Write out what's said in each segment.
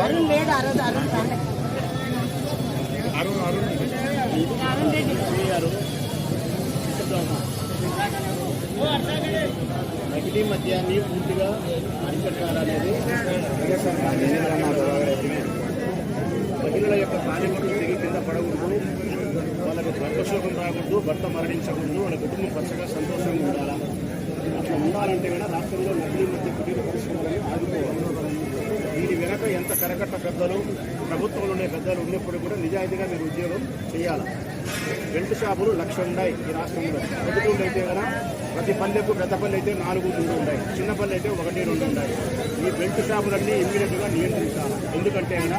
అరుణ్ లేదు ఆ రోజు అరుణ్ రాలేదు. అరుణ్ రెడ్డి నకిలీ మద్యాన్ని పూర్తిగా అరికట్టాలనేది మహిళల యొక్క కార్యక్రమం తిరిగి కింద పడకూడదు వాళ్ళకి గర్భశోకం రాకూడదు భర్త మరణించకూడదు వాళ్ళ కుటుంబం పచ్చగా సంతోషంగా ఉండాలా? అట్లా ఉండాలంటే కనుక రాష్ట్రంలో నకిలీ మధ్య కుటీర పరిశ్రమలను ఆదుకోవాలి. దీని వెనక ఎంత కరకట్ట పెద్దలు ప్రభుత్వంలో ఉండే పెద్దలు ఉన్నప్పుడు కూడా నిజాయితీగా మీరు ఉద్యోగం చేయాలి? బెల్ట్ షాపులు లక్ష ఉన్నాయి ఈ రాష్ట్రంలో. ప్రభుత్వం అయితే కదా ప్రతి పల్లెకు పెద్ద పల్లె అయితే నాలుగు మూడు ఉన్నాయి చిన్న పల్లె అయితే ఒకటి రెండు ఉన్నాయి ఈ బెల్ట్ షాపులన్నీ ఇమ్మీడియట్గా నియంత్రించాలి. ఎందుకంటే అయినా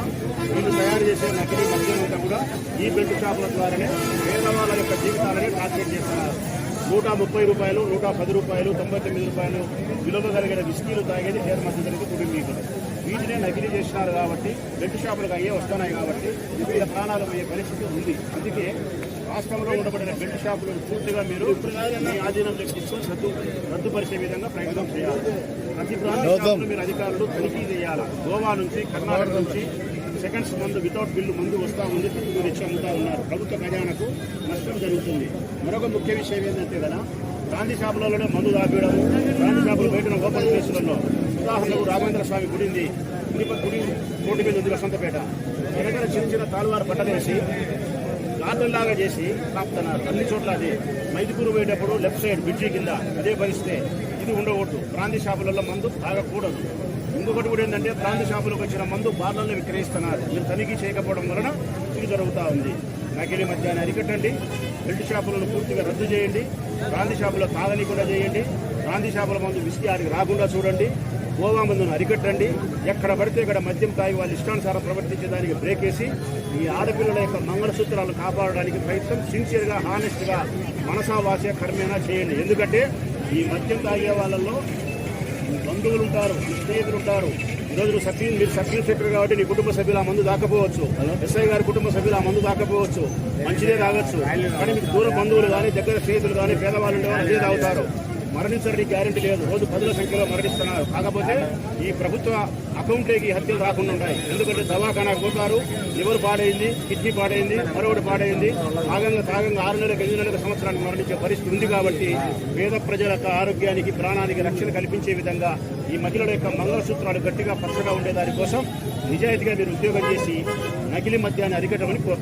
వీళ్ళు తయారు చేసే నకిలీ మద్యం అంతా కూడా ఈ బెల్ట్ షాపుల ద్వారానే పేదవాళ్ళ యొక్క జీవితాలని టార్గెట్ చేస్తారు. నూట ముప్పై రూపాయలు నూట పది రూపాయలు తొంభై తొమ్మిది రూపాయలు విలువ కలిగిన విస్కీలు తాగేది పేరు మద్దతులకు కుటుంబీకులు వీటినే నకిలీ చేస్తున్నారు కాబట్టి బెడ్ షాపులకు అయ్యే వస్తున్నాయి కాబట్టి వివిధ ప్రాణాలు పోయే పరిస్థితి ఉంది. అందుకే రాష్ట్రంలో ఉండబడిన బెడ్ షాపులను పూర్తిగా మీరు మీ ఆధీనంలోకి తీసుకొని రద్దు రద్దుపరిచే విధంగా ప్రయత్నం చేయాలి. ప్రతి ప్రాంతంలో మీరు అధికారులు తనిఖీ చేయాలి? గోవా నుంచి కర్ణాటక నుంచి సెకండ్స్ మందు వితౌట్ బిల్లు మందు వస్తా ఉంది పెట్టుకుని ఇచ్చి అమ్ముతా ఉన్నారు. ప్రభుత్వ ఖజానాకు నష్టం జరుగుతుంది. మరొక ముఖ్య విషయం ఏంటంటే కదా గాంధీ షాపులలోనే మందు దాపేయడం గాంధీ షాపులు బయట ఓపెన్ ప్లేసులలో ఉదాహరణకు రాఘవేంద్ర స్వామి గుడి ఉంది గుడి గుడి రోడ్డు మీద ఉంది వసంతపేట. వెనకాల చిన్న చిన్న తాలువారు పట్టలేసి గార్డెన్ లాగా చేసి కాపుతున్నారు. అన్ని చోట్ల అది. మైదుకూరు పోయేటప్పుడు లెఫ్ట్ సైడ్ బ్రిడ్జి కింద అదే పరిస్థితి. ఇది ఉండకూడదు. ప్రాంతీయ షాపులలో మందు తాగకూడదు. ఇంకొకటి కూడా ఏంటంటే ప్రాంత షాపులకు వచ్చిన మందు బార్లలో విక్రయిస్తున్నారు. మీరు తనిఖీ చేయకపోవడం వలన ఇది జరుగుతూ ఉంది. నకిలీ మద్యాన్ని అరికట్టండి. బెల్ట్ షాపులను పూర్తిగా రద్దు చేయండి. గాంధీ షాపులో తాగని కూడా చేయండి. గాంధీ షాపుల మందు విసికి ఆడికి రాకుండా చూడండి. గోవా మందును అరికట్టండి. ఎక్కడ పడితే ఇక్కడ మద్యం తాగి వాళ్ళు ఇష్టానుసారం ప్రవర్తించడానికి బ్రేక్ వేసి ఈ ఆడపిల్లల యొక్క మంగళసూత్రాలను కాపాడడానికి ప్రయత్నం సిన్సియర్గా హానెస్ట్గా మనసా వాసే కర్మేనా చేయండి. ఎందుకంటే ఈ మద్యం తాగే వాళ్ళల్లో బంధువులు ఉంటారు స్నేహితులు ఉంటారు. ఈరోజు నువ్వు సబ్ మీరు సబ్ ఇన్స్పెక్టర్ కాబట్టి నీ కుటుంబ సభ్యులు ఆ మందు దాకపోవచ్చు ఎస్ఐ గారి కుటుంబ సభ్యులు ఆ మందు దాకపోవచ్చు మంచిదే తాగొచ్చు. కానీ మీకు దూర బంధువులు కానీ దగ్గర స్నేహితులు కానీ పేదవాళ్ళు అదే తాగుతారు. మరణించడానికి గ్యారెంటీ లేదు. రోజు పదుల సంఖ్యలో మరణిస్తున్నారు. కాకపోతే ఈ ప్రభుత్వ అకౌంట్లోకి హత్యలు రాకుండా ఉంటాయి ఎందుకంటే దవాఖానాకు పోతారు లివర్ పాడైంది కిడ్నీ పాడైంది మరొకటి పాడైంది. భాగంగా తాగంగా ఆరు నెలలకు ఎనిమిది నెలలకు సంవత్సరానికి మరణించే పరిస్థితి ఉంది కాబట్టి పేద ప్రజల యొక్క ఆరోగ్యానికి ప్రాణానికి రక్షణ కల్పించే విధంగా ఈ మహిళల యొక్క మంగళసూత్రాలు గట్టిగా పచ్చగా ఉండేదానికోసం నిజాయితీగా మీరు ఉద్యోగం చేసి నకిలీ మద్యాన్ని అరికట్టమని కోరుతారు